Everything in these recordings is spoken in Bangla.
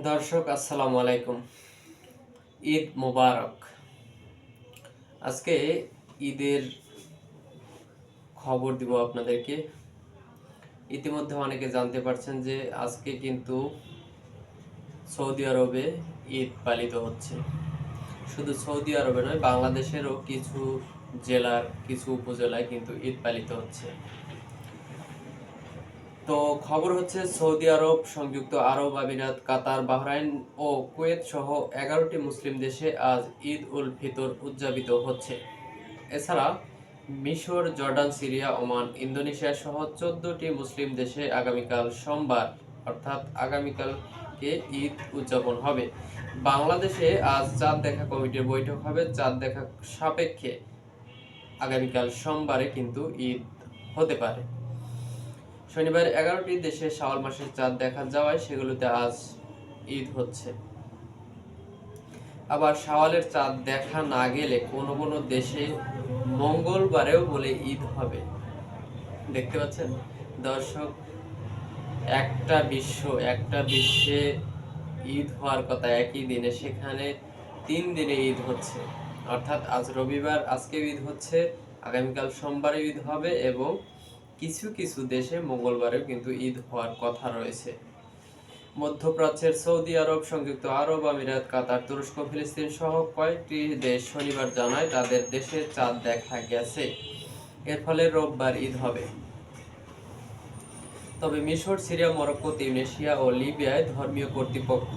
দর্শক, আসসালামু আলাইকুম। ঈদ মোবারক। আজকে ঈদের খবর দিব আপনাদেরকে। ইতিমধ্যে অনেকে জানতে পারছেন যে আজকে কিন্তু সৌদি আরবে ঈদ পালিত হচ্ছে। শুধু সৌদি আরবে নয়, বাংলাদেশেরও কিছু জেলার, কিছু উপজেলায় কিন্তু ঈদ পালিত হচ্ছে। তো খবর হচ্ছে সৌদি আরব, সংযুক্ত আরব আমিরাত, কাতার, বাহরাইন ও কুয়েত সহ এগারোটি মুসলিম দেশে আজ ঈদ উল ফিতর উদযাপিত হচ্ছে। এছাড়া মিশর, জর্ডান, সিরিয়া, ওমান, ইন্দোনেশিয়া সহ চোদ্দটি মুসলিম দেশে আগামীকাল সোমবার, অর্থাৎ আগামীকালকে ঈদ উদযাপন হবে। বাংলাদেশে আজ চাঁদ দেখা কমিটির বৈঠক হবে। চাঁদ দেখা সাপেক্ষে আগামীকাল সোমবারে কিন্তু ঈদ হতে পারে। শনিবার এগারোটি দেশে শাওয়াল মাসের চাঁদ দেখা যাওয়ায় সেগুলোতে আজ ঈদ হচ্ছে। আবার শাওয়ালের চাঁদ দেখা না গেলে কোনো কোনো দেশে মঙ্গলবারেও বলে ঈদ হবে। দেখতে পাচ্ছেন? দর্শক, একটা বিশ্ব, একটা বিশ্বে ঈদ হওয়ার কথা একই দিনে, সেখানে তিন দিনে ঈদ হচ্ছে। অর্থাৎ আজ রবিবার আজকে ঈদ হচ্ছে, আগামীকাল সোমবারে ঈদ হবে এবং কিছু কিছু দেশে মঙ্গলবারেও কিন্তু ঈদ হওয়ার কথা রয়েছে। মধ্যপ্রাচ্যের সৌদি আরব, সংযুক্ত আরব আমিরাত, কাতার, তুরস্ক, ফিলিস্তিন সহ কয়েকটি দেশ শনিবার জানায় তাদের দেশের চাঁদ দেখা গেছে। এর ফলে রোববার ঈদ হবে। তবে মিশর, সিরিয়া, মরক্কো, তিউনেশিয়া ও লিবিয়ায় ধর্মীয় কর্তৃপক্ষ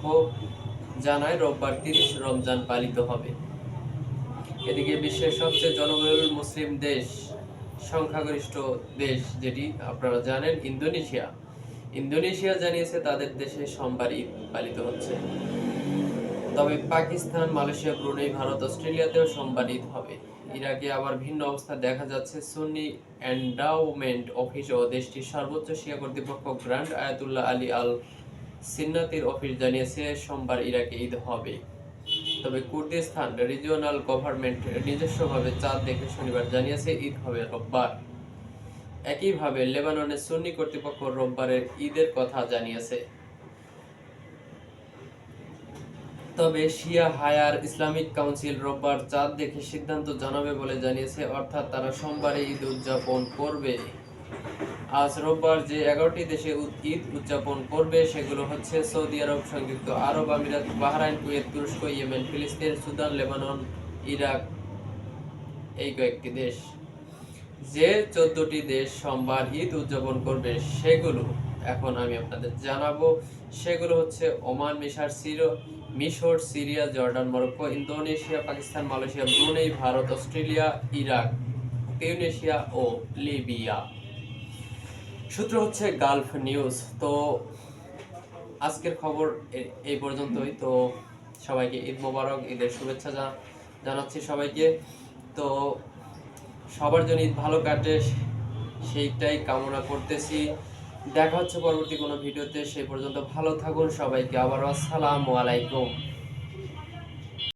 জানায় রোববার তিরিশ রমজান পালিত হবে। এদিকে বিশ্বের সবচেয়ে জনবহুল মুসলিম দেশ সংখ্যাগরিষ্ঠ দেশ যেটি আপনারা জানেন, ইন্দোনেশিয়া। ইন্দোনেশিয়া জানিয়েছে তাদের দেশে সোমবার ঈদ পালিত হচ্ছে। তবে পাকিস্তান, মালয়েশিয়া, ব্রুনেই, ভারত, অস্ট্রেলিয়াতেও সোমবার ঈদ হবে। ইরাকে আবার ভিন্ন অবস্থা দেখা যাচ্ছে। সুন্নি এন্ডাউমেন্ট অফিস ও দেশটির সর্বোচ্চ শিয়া কর্তৃপক্ষ গ্র্যান্ড আয়াতুল্লাহ আলী আল সিন্নাতির অফিস জানিয়েছে, সোমবার ইরাকে ঈদ হবে। তবে কুর্দিস্তান রিজিওনাল গভর্নমেন্ট নিজস্বভাবে চাঁদ দেখে শনিবার জানিয়েছে, ঈদ হবে রোববার। একইভাবে লেবাননের সুন্নি কর্তৃপক্ষ রোববারের ঈদের কথা জানিয়েছে। তবে শিয়া হায়ার ইসলামিক কাউন্সিল রোববার চাঁদ দেখে সিদ্ধান্ত জানাবে বলে জানিয়েছে, অর্থাৎ তারা সোমবারে ঈদ উদযাপন করবে। আজ রোববার যে এগারোটি দেশে ঈদ উদযাপন করবে, সেগুলো হচ্ছে সৌদি আরব, সংযুক্ত আরব আমিরাত, বাহরাইন, কুয়েত, তুরস্ক, ইয়েমেন, ফিলিস্তিন, সুদান, লেবানন, ইরাক, এই কয়েকটি দেশ। যে চোদ্দটি দেশ সোমবার ঈদ উদযাপন করবে, সেগুলো এখন আমি আপনাদের জানাব। সেগুলো হচ্ছে ওমান, মিশার, সিরো মিশর, Syria, Jordan, Morocco, Indonesia, Pakistan, Malaysia, Brunei, Bharat, Australia, Iraq, Tunisia ও লিবিয়া। সূত্র হচ্ছে গালফ নিউজ। তো আজকের খবর এই পর্যন্তই। তো সবাইকে ঈদ মোবারক, ঈদের শুভেচ্ছা জানাচ্ছি সবাইকে। তো সবার জন্য ঈদ ভালো কাটে, সেইটাই কামনা করতেছি। দেখা হচ্ছে পরবর্তী কোনো ভিডিওতে, সেই পর্যন্ত ভালো থাকুন সবাইকে। আবারও আসসালামু আলাইকুম।